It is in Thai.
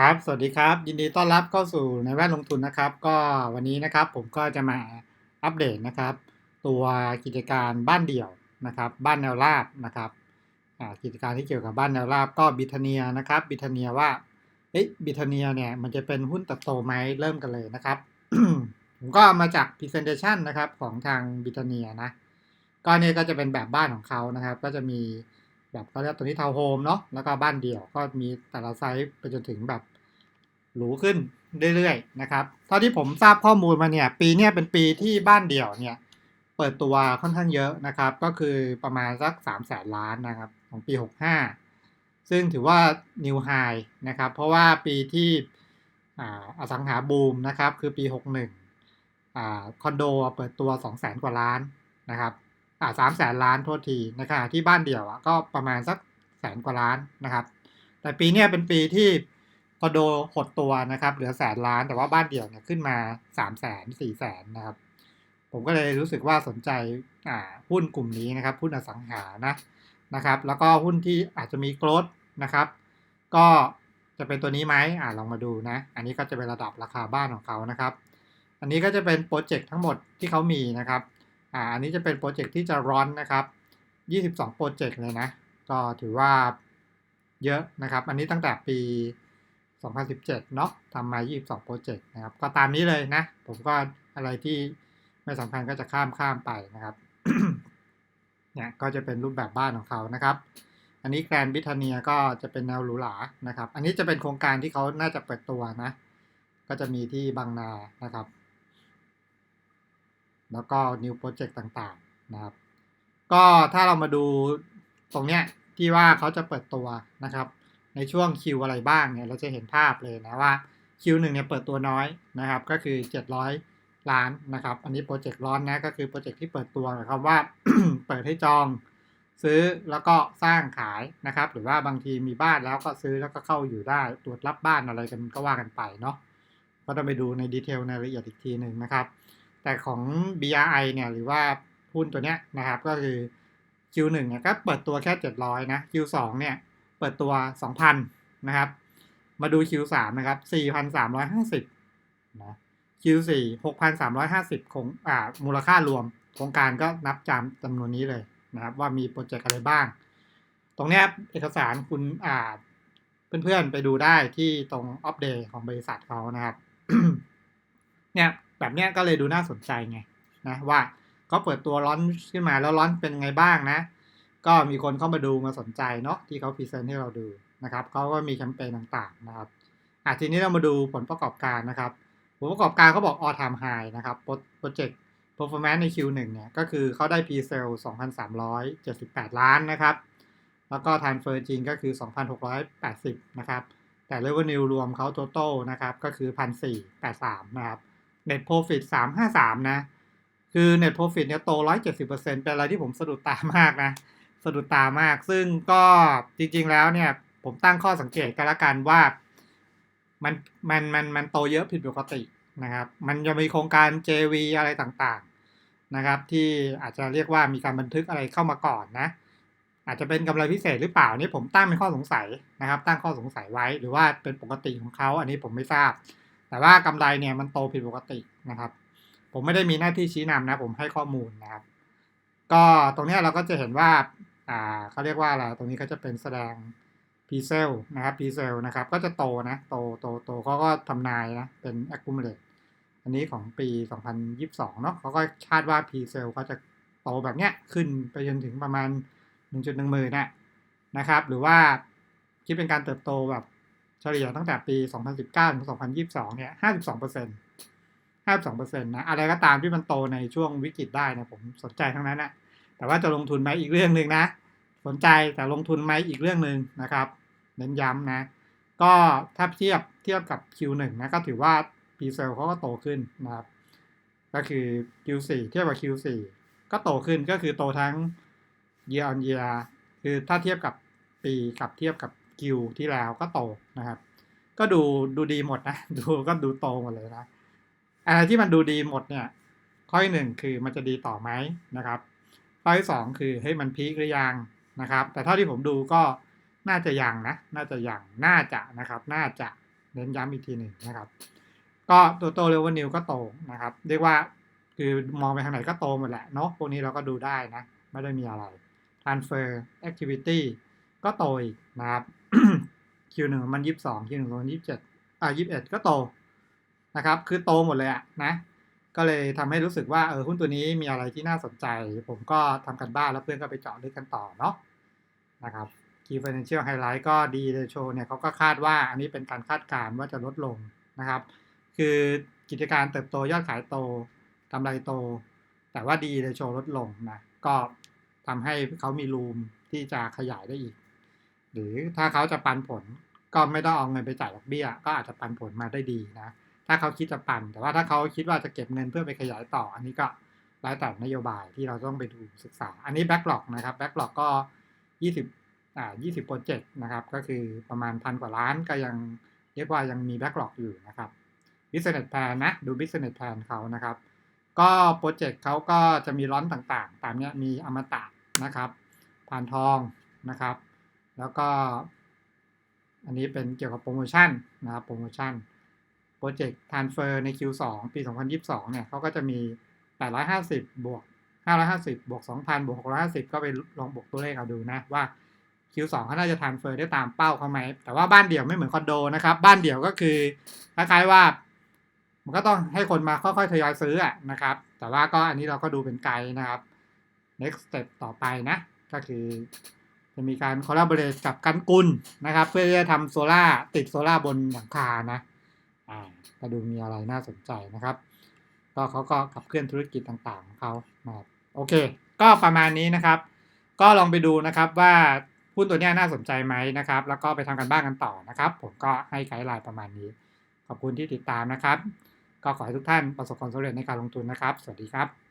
ครับ สวัสดีครับ ยินดีต้อนรับเข้าสู่ในแวดลงทุนนะครับ ก็วันนี้นะครับผมก็จะมาอัปเดตนะครับ ตัวกิจการบ้านเดี่ยวนะครับ บ้านแนวราบนะครับกิจการที่เกี่ยวกับบ้านแนวราบก็บิทเนียนะครับ บิทเนียว่าเอ๊ะบิทเนียเนี่ยมันจะเป็นหุ้นเติบโตไหมเริ่มกันเลยนะครับ ผมก็มาจาก Presentation นะครับของทางบิทเนียนะก็เนี่ยก็จะเป็นแบบบ้านของเขานะครับ ก็จะมี แบบเขาเรียกตัวนี้ทาวน์โฮมเนาะแล้วก็บ้านเดี่ยวก็มีแต่ละไซส์ไปจนถึงแบบหรูขึ้นเรื่อยๆนะครับเท่าที่ผมทราบข้อมูลมาเนี่ย ปีเนี้ยเป็นปีที่บ้านเดี่ยวเนี่ย เปิดตัวค่อนข้างเยอะนะครับ ก็คือประมาณสัก3 0 0แสนล้านนะครับ ของปี 65 ซึ่งถือว่า new high นะครับ เพราะว่าปีที่อ่าอสังหาบูมนะครับ คือปี 61อ่าคอนโดเปิดตัว2 0 0แสนกว่าล้านนะครับ อ่าสามแสนล้านโทษทีนะครับที่บ้านเดี่ยวอะก็ประมาณสักแสนกว่าล้านนะครับ แต่ปีนี้เป็นปีที่คอนโดหดตัวนะครับ เหลือแสนล้านแต่ว่าบ้านเดี่ยวเนี่ยขึ้นมาสามแสนสี่แสนนะครับ ผมก็เลยรู้สึกว่าสนใจอ่าหุ้นกลุ่มนี้นะครับหุ้นอสังหานะนะครับ แล้วก็หุ้นที่อาจจะมีโกลดนะครับ ก็จะเป็นตัวนี้ไหมอ่าลองมาดูนะ อันนี้ก็จะเป็นระดับราคาบ้านของเขานะครับ อันนี้ก็จะเป็นโปรเจกต์ทั้งหมดที่เขามีนะครับ อ่าอันนี้จะเป็นโปรเจกต์ที่จะร้อนนะครับ 22 โปรเจกต์เลยนะ ก็ถือว่าเยอะนะครับ อันนี้ตั้งแต่ปี 2017 เนาะทำมา 22 โปรเจกต์นะครับ ก็ตามนี้เลยนะ ผมก็อะไรที่ไม่สำคัญก็จะข้ามข้ามไปนะครับเนี่ยก็จะเป็นรูปแบบบ้านของเขานะครับ อันนี้แกรนบิทเนียก็จะเป็นแนวหรูหรานะครับ อันนี้จะเป็นโครงการที่เขาน่าจะเปิดตัวนะ ก็จะมีที่บางนานะครับ แล้วก็ new project ต่างๆนะครับ ก็ถ้าเรามาดูตรงเนี้ยที่ว่าเขาจะเปิดตัวนะครับ ในช่วงคิวอะไรบ้างเนี่ยเราจะเห็นภาพเลยนะว่าคิวหนึ่งเนี่ยเปิดตัวน้อยนะครับ ก็คือ 700 ล้านนะครับ อันนี้โปรเจกต์ร้อนนะก็คือโปรเจกต์ที่เปิดตัวหมายความว่าเปิดให้จองซื้อแล้วก็สร้างขายนะครับ หรือว่าบางทีมีบ้านแล้วก็ซื้อแล้วก็เข้าอยู่ได้ตรวจรับบ้านอะไรกันก็ว่ากันไปเนาะก็ต้องไปดูในดีเทลในรายละเอียดอีกทีหนึ่งนะครับ แต่ของ BRI เนี่ยหรือว่าหุ้นตัวเนี้ยนะครับก็คือ Q1 เนี่ยก็เปิดตัวแค่ 700 นะ Q2 เนี่ยเปิดตัว 2,000 นะครับ มาดู Q3 นะครับ 4,350 นะ Q4 6,350ของอ่ามูลค่ารวมโครงการก็นับจำจำนวนนี้เลยนะครับ ว่ามีโปรเจกต์อะไรบ้าง ตรงเนี้ยเอกสารคุณอ่าเพื่อนๆไปดูได้ที่ตรงอัปเดตของบริษัทเขานะครับ เนี่ย แบบเนี้ยก็เลยดูน่าสนใจไงนะว่าเขาเปิดตัวร้อนขึ้นมาแล้วร้อนเป็นไงบ้างนะ ก็มีคนเข้ามาดูมาสนใจเนาะที่เขาพรีเซนต์ให้เราดูนะครับเขาก็มีแคมเปญต่างๆนะครับอะทีนี้เรามาดูผลประกอบการนะครับ ผลประกอบการเขาบอก all time high นะครับโปรเจกต์ performance ใน Q1 เนี่ยก็คือเขาได้ pre sale 2,378 ล้านนะครับ แล้วก็ transfer จริงก็คือ 2,680 นะครับ แต่ revenue รวมเขา total นะครับ ก็คือ 1,483 นะครับ net profit 353 นะ คือ net profit เนี่ยโต 170%เป็นอะไรที่ผมสะดุดตามากนะ สะดุดตามาก ซึ่งก็จริงๆแล้วเนี่ย ผมตั้งข้อสังเกตกันละกันว่า มันมันมันมันโตเยอะผิดปกตินะครับ มันจะมีโครงการ JV อะไรต่างๆนะครับ ที่อาจจะเรียกว่ามีการบันทึกอะไรเข้ามาก่อนนะ อาจจะเป็นกำไรพิเศษหรือเปล่านี่ผมตั้งเป็นข้อสงสัยนะครับ ตั้งข้อสงสัยไว้หรือว่าเป็นปกติของเขาอันนี้ผมไม่ทราบ แต่ว่ากำไรเนี่ยมันโตผิดปกตินะครับ ผมไม่ได้มีหน้าที่ชี้นำนะ ผมให้ข้อมูลนะครับ ก็ตรงนี้เราก็จะเห็นว่าอ่าเขาเรียกว่าอะไรตรงนี้ก็จะเป็นแสดงพีเซลนะครับพีเซลนะครับ ก็จะโตนะ โตโตโตเขาก็ทำนายนะเป็น accumulate อันนี้ของปี 2022 เนาะเขาก็คาดว่า p ีเซลเขาจะโตแบบเนี้ยขึ้นไปจนถึงประมาณ 1.1หมื่นนะนะครับ หรือว่าคิดเป็นการเติบโตแบบ เฉลี่ยตั้งแต่ปี 2019 ถึง 2022 เนี่ย 52% 52%นะ อะไรก็ตามที่มันโตในช่วงวิกฤตได้นะผมสนใจทั้งนั้นนะแต่ว่าจะลงทุนไหมอีกเรื่องหนึ่งนะ สนใจแต่ลงทุนไหมอีกเรื่องหนึ่งนะครับ เน้นย้ำนะ ก็ถ้าเทียบเทียบกับ Q1 นะก็ถือว่า p ีเซลเขาก็โตขึ้นนะครับ ก็คือ Q4 เทียบกับ Q4 ก็โตขึ้นก็คือโตทั้ง year on year คือถ้าเทียบกับปีกับเทียบกับ Q ที่แล้วก็โตนะครับ ก็ดูดูดีหมดนะ ดูก็ดูโตหมดเลยนะอะไรที่มันดูดีหมดเนี่ย ข้อที่หนึ่งคือมันจะดีต่อไหมนะครับ ข้อที่สองคือเฮ้ยมันพีคหรือยังนะครับ แต่เท่าที่ผมดูก็น่าจะยังนะ น่าจะยังน่าจะนะครับ น่าจะเน้นย้ำอีกทีหนึ่งนะครับ ก็ตัวโตเรเวนิวก็โตนะครับ เรียกว่าคือมองไปทางไหนก็โตหมดแหละเนาะพวกนี้เราก็ดูได้นะ ไม่ได้มีอะไร transfer activity ก็โตอีกนะครับ Q1 มันยี่สิบสอง Q1 มันยี่สิบเจ็ดอ่ายี่สิบเอ็ดก็โตนะครับ คือโตหมดเลยอะนะ ก็เลยทำให้รู้สึกว่าเออหุ้นตัวนี้มีอะไรที่น่าสนใจ ผมก็ทำกันบ้านแล้วเพื่อนก็ไปเจาะลึกกันต่อเนาะนะครับ Key Financial Highlight ก็ดีเลยโชเนี่ยเขาก็คาดว่าอันนี้เป็นการคาดการณ์ว่าจะลดลงนะครับ คือกิจการเติบโตยอดขายโตกำไรโต แต่ว่าดีเลยโชลดลงนะก็ทำให้เขามีรูมที่จะขยายได้อีก หรือถ้าเขาจะปันผล ก็ไม่ต้องเอาเงินไปจ่ายดอกเบี้ย ก็อาจจะปันผลมาได้ดีนะ ถ้าเขาคิดจะปัน แต่ว่าถ้าเขาคิดว่าจะเก็บเงินเพื่อไปขยายต่อ อันนี้ก็แล้วแต่นโยบายที่เราต้องไปดูศึกษา อันนี้แบ็กหลอกนะครับแบ็กหลอกก็20อ่า20โปรเจกต์นะครับ ก็คือประมาณพันกว่าล้านก็ยังเรียกว่ายังมีแบ็กหลอกอยู่นะครับ business plan นะ ดู business plan เขานะครับ ก็โปรเจกต์เขาก็จะมีร้อนต่างๆ ตามเนี้ยมีอมตะนะครับพานทองนะครับ แล้วก็ อันนี้เป็นเกี่ยวกับโปรโมชั่นนะครับ โปรโมชั่น โปรเจกต์ transfer ใน Q2 ปี 2022 เนี่ยเขาก็จะมี 850 บวก 550 บวก 2,000 บวก 650 ก็ไปลองบวกตัวเลขเอาดูนะว่า Q2 เขาน่าจะ transfer ได้ตามเป้าเขาไหม แต่ว่าบ้านเดี่ยวไม่เหมือนคอนโดนะครับ บ้านเดี่ยวก็คือคล้ายๆว่า มันก็ต้องให้คนมาค่อยๆทยอยซื้อนะครับ แต่ว่าก็อันนี้เราก็ดูเป็นไกด์นะครับ next step ต่อไปนะ ก็คือ จะมีการ collaborate กับกันกุลนะครับ เพื่อที่จะทำโซล่าติดโซล่าบนหลังคานะอ่าก็ดูมีอะไรน่าสนใจนะครับ ก็เขาก็ขับเคลื่อนธุรกิจต่างๆของเขานะครับโอเค ก็ประมาณนี้นะครับ ก็ลองไปดูนะครับว่าหุ้นตัวเนี้ยน่าสนใจไหมนะครับ แล้วก็ไปทำกันบ้านกันต่อนะครับ ผมก็ให้ไกด์ไลน์ประมาณนี้ ขอบคุณที่ติดตามนะครับ ก็ขอให้ทุกท่านประสบความสำเร็จในการลงทุนนะครับ สวัสดีครับ